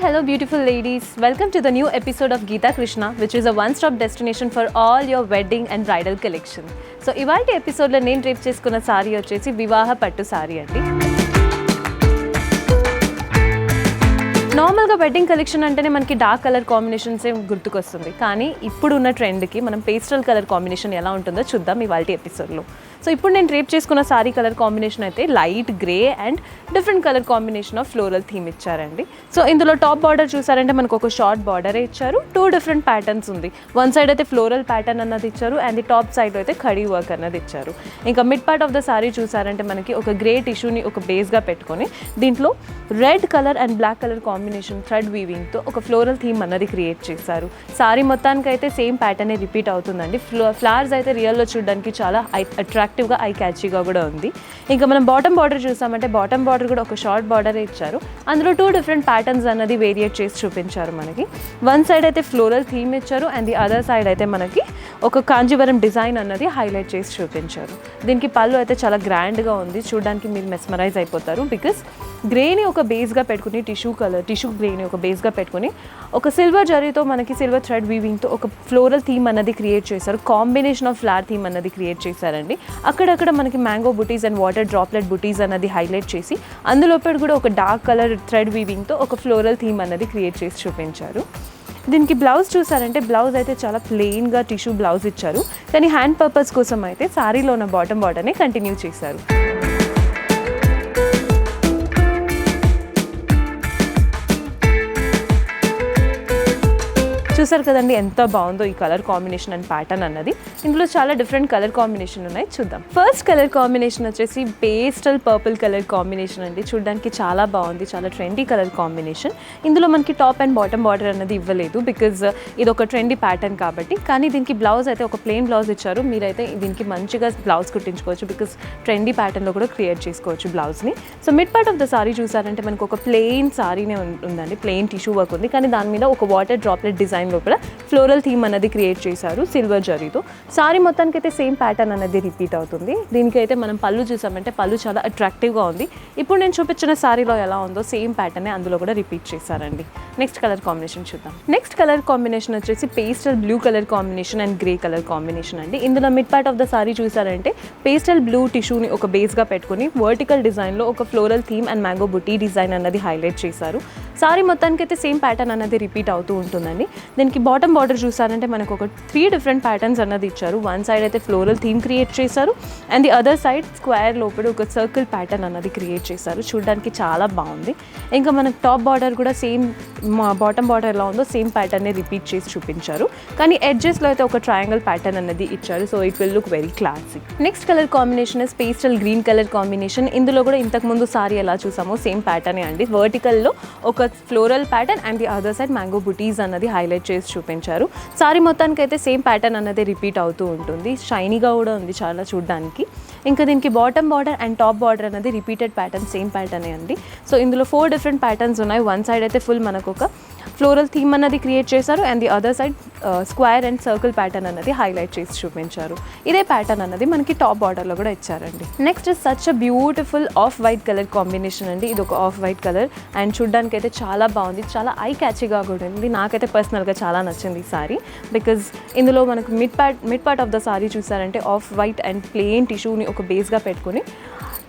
Hello beautiful ladies welcome to the new episode of Gita Krishna which is a one stop destination for all your wedding and bridal collection so ఇవాటి ఎపిసోడ్లో నేను treat చేసుకున్న sorry వచ్చేసి వివాహ పట్టు sorry అండి. నార్మల్గా wedding collection అంటేనే మనకి డార్క్ కలర్ కాంబినేషన్స్ ఏం గుర్తుకొస్తుంది. కానీ ఇప్పుడు ఉన్న ట్రెండ్కి మనం పేస్టల్ కలర్ కాంబినేషన్ ఎలా ఉంటుందో చూద్దాం ఇవాళ ఎపిసోడ్లో సో ఇప్పుడు నేను రేప్ చేసుకున్న సారీ కలర్ కాంబినేషన్ అయితే light grey and different colour combination of floral theme ఇచ్చారండి. సో ఇందులో టాప్ బార్డర్ చూసారంటే మనకు ఒక షార్ట్ బార్డరే ఇచ్చారు. టూ డిఫరెంట్ ప్యాటర్న్స్ ఉంది. వన్ సైడ్ అయితే ఫ్లోరల్ ప్యాటర్న్ అన్నది ఇచ్చారు అండ్ ది టాప్ సైడ్ అయితే ఖడీ వర్క్ అన్నది ఇచ్చారు. ఇంకా mid part of the sari చూసారంటే మనకి ఒక గ్రే టిష్యూని ఒక బేస్గా పెట్టుకొని దీంట్లో red colour and black colour combination thread వీవింగ్తో ఒక ఫ్లోరల్ థీమ్ అన్నది క్రియేట్ చేశారు. సారీ మొత్తానికి అయితే సేమ్ ప్యాటర్నే రిపీట్ అవుతుందండి. ఫ్లో ఫ్లవర్స్ అయితే రియల్లో చూడడానికి చాలా అట్రాక్టివ్గా ఐ క్యాచీగా కూడా ఉంది. ఇంకా మనం బాటమ్ బార్డర్ చూసామంటే బాటమ్ బార్డర్ కూడా ఒక షార్ట్ బార్డర్ ఇచ్చారు. అందులో టూ డిఫరెంట్ ప్యాటర్న్స్ అన్నది వేరియేట్ చేసి చూపించారు మనకి. వన్ సైడ్ అయితే ఫ్లోరల్ థీమ్ ఇచ్చారు అండ్ ది అదర్ సైడ్ అయితే మనకి ఒక కాంజీవరం డిజైన్ అన్నది హైలైట్ చేసి చూపించారు. దీనికి పళ్ళు అయితే చాలా గ్రాండ్గా ఉంది. చూడడానికి మీరు మెస్మరైజ్ అయిపోతారు. బికాస్ గ్రేని ఒక బేస్గా పెట్టుకుని టిష్యూ కలర్ టిష్యూ గ్రేని ఒక బేస్గా పెట్టుకుని ఒక సిల్వర్ జరీతో మనకి సిల్వర్ థ్రెడ్ వీవింగ్తో ఒక ఫ్లోరల్ థీమ్ అన్నది క్రియేట్ చేశారు. కాంబినేషన్ ఆఫ్ ఫ్లవర్ థీమ్ అన్నది క్రియేట్ చేశారండి. అక్కడక్కడ మనకి mango buttis and water droplet బుటీస్ అన్నది హైలైట్ చేసి అందులోపల కూడా ఒక డార్క్ కలర్ థ్రెడ్ వీవింగ్తో ఒక ఫ్లోరల్ థీమ్ అన్నది క్రియేట్ చేసి చూపించారు. దీనికి బ్లౌజ్ చూసారంటే బ్లౌజ్ అయితే చాలా ప్లెయిన్గా టిష్యూ బ్లౌజ్ ఇచ్చారు. కానీ హ్యాండ్ పర్పస్ కోసం అయితే సారీలో ఉన్న బాటమ్ బాటనే కంటిన్యూ చేశారు. చూసారు కదండి ఎంత బాగుందో ఈ కలర్ కాంబినేషన్ అండ్ ప్యాటర్న్ అన్నది. ఇందులో చాలా డిఫరెంట్ కలర్ కాంబినేషన్ ఉన్నాయి. చూద్దాం. ఫస్ట్ కలర్ కాంబినేషన్ వచ్చేసి పేస్టల్ పర్పుల్ కలర్ కాంబినేషన్ అండి. చూడడానికి చాలా బాగుంది చాలా ట్రెండీ కలర్ కాంబినేషన్ ఇందులో మనకి టాప్ అండ్ బాటమ్ బార్డర్ అన్నది ఇవ్వలేదు బికాజ్ uh, ఇది ఒక ట్రెండీ ప్యాటర్న్ కాబట్టి. కానీ దీనికి బ్లౌజ్ అయితే ఒక ప్లెయిన్ బ్లౌజ్ ఇచ్చారు. మీరైతే దీనికి మంచిగా బ్లౌజ్ కుట్టించుకోవచ్చు బికాస్ ట్రెండీ ప్యాటర్న్లో కూడా క్రియేట్ చేసుకోవచ్చు బ్లౌజ్ని so mid part of the sari చూసారంటే మనకు ఒక ప్లెయిన్ సారీనే ఉందండి. ప్లెయిన్ టిష్యూ వర్క్ ఉంది. కానీ దాని మీద ఒక వాటర్ డ్రాప్లెట్ డిజైన్ లోపల ఫ్లోరల్ థీమ్ అనేది క్రియేట్ చేశారు సిల్వర్ జరీతో. సారీ మొత్తానికి అయితే సేమ్ ప్యాటర్న్ అనేది రిపీట్ అవుతుంది. దీనికైతే మనం పళ్ళు చూసామంటే పళ్ళు చాలా అట్రాక్టివ్గా ఉంది. ఇప్పుడు నేను చూపించిన సారీలో ఎలా ఉందో సేమ్ ప్యాటర్నే అందులో కూడా రిపీట్ చేశారండి. నెక్స్ట్ కలర్ కాంబినేషన్ చూద్దాం. నెక్స్ట్ కలర్ కాంబినేషన్ వచ్చేసి pastel blue colour combination and grey colour combination అండి. ఇందులో mid part of the sari చూసారంటే పేస్టల్ బ్లూ టిష్యూని ఒక బేస్గా పెట్టుకుని వర్టికల్ డిజైన్లో ఒక floral theme and mango buti design అన్నది హైలైట్ చేశారు. సారీ మొత్తానికి అయితే సేమ్ ప్యాటర్న్ అనేది రిపీట్ అవుతూ ఉంటుందండి. దీనికి బాటమ్ బార్డర్ చూసారంటే మనకు ఒక త్రీ డిఫరెంట్ ప్యాటర్న్స్ అన్నది ఇచ్చారు. వన్ సైడ్ అయితే ఫ్లోరల్ థీమ్ క్రియేట్ చేశారు and the other side square లోపల ఒక సర్కిల్ ప్యాటర్న్ అన్నది క్రియేట్ చేశారు. చూడడానికి చాలా బాగుంది. ఇంకా మనకు టాప్ బార్డర్ కూడా సేమ్ బాటమ్ బార్డర్ ఎలా ఉందో సేమ్ ప్యాటర్నే రిపీట్ చేసి చూపించారు. కానీ ఎడ్జెస్లో అయితే ఒక ట్రయాంగిల్ ప్యాటర్న్ అనేది ఇచ్చారు. So it will look very classic next colour combination is pastel green colour combination ఇందులో కూడా ఇంతకుముందు సారీ ఎలా చూసామో సేమ్ ప్యాటర్నే అండి. వర్టికల్లో ఒక floral pattern and the other side mango butis అన్నది హైలైట్ చేసి చూపించారు. సారీ మొత్తానికి అయితే సేమ్ ప్యాటర్న్ అన్నది రిపీట్ అవుతూ ఉంటుంది. షైనీగా కూడా ఉంది చాలా చూడడానికి. ఇంకా దీనికి bottom border and top border అనేది రిపీటెడ్ ప్యాటర్న్ సేమ్ ప్యాటర్నే అండి. సో ఇందులో ఫోర్ డిఫరెంట్ ప్యాటర్న్స్ ఉన్నాయి. వన్ సైడ్ అయితే ఫుల్ మనకు ఒక ఫ్లోరల్ థీమ్ అన్నది క్రియేట్ చేశారు and the other side square and circle pattern అన్నది హైలైట్ చేసి చూపించారు. ఇదే ప్యాటర్న్ అన్నది మనకి టాప్ బార్డర్లో కూడా ఇచ్చారండి. Next such a beautiful off white colour combination అండి. ఇది ఒక ఆఫ్ వైట్ కలర్ అండ్ చూడ్డానికి అయితే చాలా బాగుంది. చాలా ఐ క్యాచీగా కూడా ఉంది. నాకైతే పర్సనల్గా చాలా నచ్చింది ఈ సారీ బికాజ్ ఇందులో మనకు mid part mid part of the sari చూసారంటే ఆఫ్ వైట్ అండ్ ప్లెయిన్ టిష్యూని ఒక బేస్గా పెట్టుకుని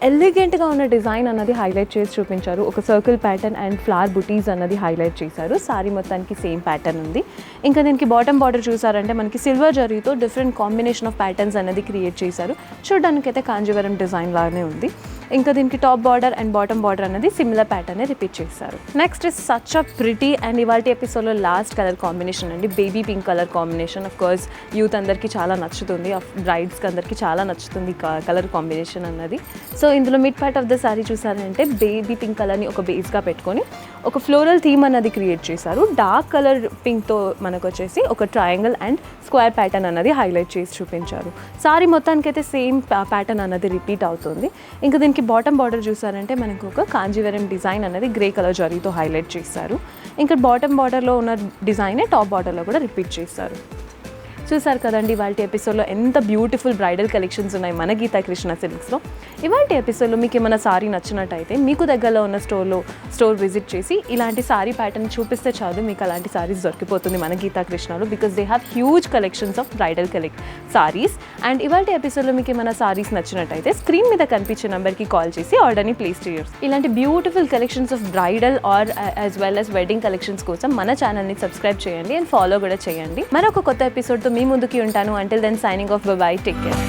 ఎలిగెంట్గా ఉన్న డిజైన్ అన్నది హైలైట్ చేసి చూపించారు. ఒక సర్కిల్ ప్యాటర్న్ అండ్ ఫ్లవర్ బుటీస్ అన్నది హైలైట్ చేశారు. సారీ మొత్తానికి సేమ్ ప్యాటర్న్ ఉంది. ఇంకా దీనికి బాటమ్ బార్డర్ చూసారంటే మనకి సిల్వర్ జరీతో డిఫరెంట్ కాంబినేషన్ ఆఫ్ ప్యాటర్న్స్ అనేది క్రియేట్ చేశారు. చూడడానికి అయితే కాంజీవరం డిజైన్ లాగానే ఉంది. ఇంకా దీనికి top border and bottom border అనేది సిమిలర్ ప్యాటర్న్ రిపీట్ చేశారు. Next is such a pretty and ఇవాళ ఎపిసోడ్లో లాస్ట్ కలర్ కాంబినేషన్ అండి. Baby pink colour combination of course youth అందరికీ చాలా నచ్చుతుంది. బ్రైడ్స్కి అందరికీ చాలా నచ్చుతుంది కలర్ కాంబినేషన్ అన్నది. సో ఇందులో mid part of the sari చూసారంటే బేబీ పింక్ కలర్ని ఒక బేస్గా పెట్టుకొని ఒక ఫ్లోరల్ థీమ్ అన్నది క్రియేట్ చేశారు. డార్క్ కలర్ పింక్తో మనకు వచ్చేసి ఒక ట్రయాంగిల్ అండ్ స్క్వేర్ ప్యాటర్న్ అన్నది హైలైట్ చేసి చూపించారు. సారీ మొత్తానికి అయితే సేమ్ ప్యాటర్న్ అన్నది రిపీట్ అవుతుంది. ఇంకా దీనికి బాటమ్ బార్డర్ చూసారంటే మనకు ఒక కాంజీవరం డిజైన్ అనేది గ్రే కలర్ జరీతో హైలైట్ చేశారు. ఇంకా బాటమ్ బార్డర్లో ఉన్న డిజైనే టాప్ బార్డర్లో కూడా రిపీట్ చేశారు. చూసారు కదండి ఇవాళ ఎపిసోడ్లో ఎంత బ్యూటిఫుల్ బ్రైడల్ కలెక్షన్స్ ఉన్నాయి మన గీతా కృష్ణ సిల్క్స్లో ఇవాళ ఎపిసోడ్లో మీకు ఏమైనా సారీ నచ్చినట్టయితే మీకు దగ్గరలో ఉన్న స్టోర్లో స్టోర్ విజిట్ చేసి ఇలాంటి సారీ ప్యాటర్న్ చూపిస్తే చాలు మీకు అలాంటి సారీస్ దొరికిపోతుంది మన గీతా కృష్ణలో because they have huge collections of bridal collect saris and ఇవాళ ఎపిసోడ్లో మీకు ఏమైనా సారీస్ నచ్చినట్టయితే స్క్రీన్ మీద కనిపించే నెంబర్కి కాల్ చేసి ఆర్డర్ని ప్లేస్ చేయొచ్చు. ఇలాంటి beautiful collections of bridal or as well as wedding collections కోసం మన ఛానల్ని సబ్స్క్రైబ్ చేయండి అండ్ ఫాలో కూడా చేయండి. మరొక కొత్త ఎపిసోడ్తో మీ ముందుకి ఉంటాను. Until then signing off bye take care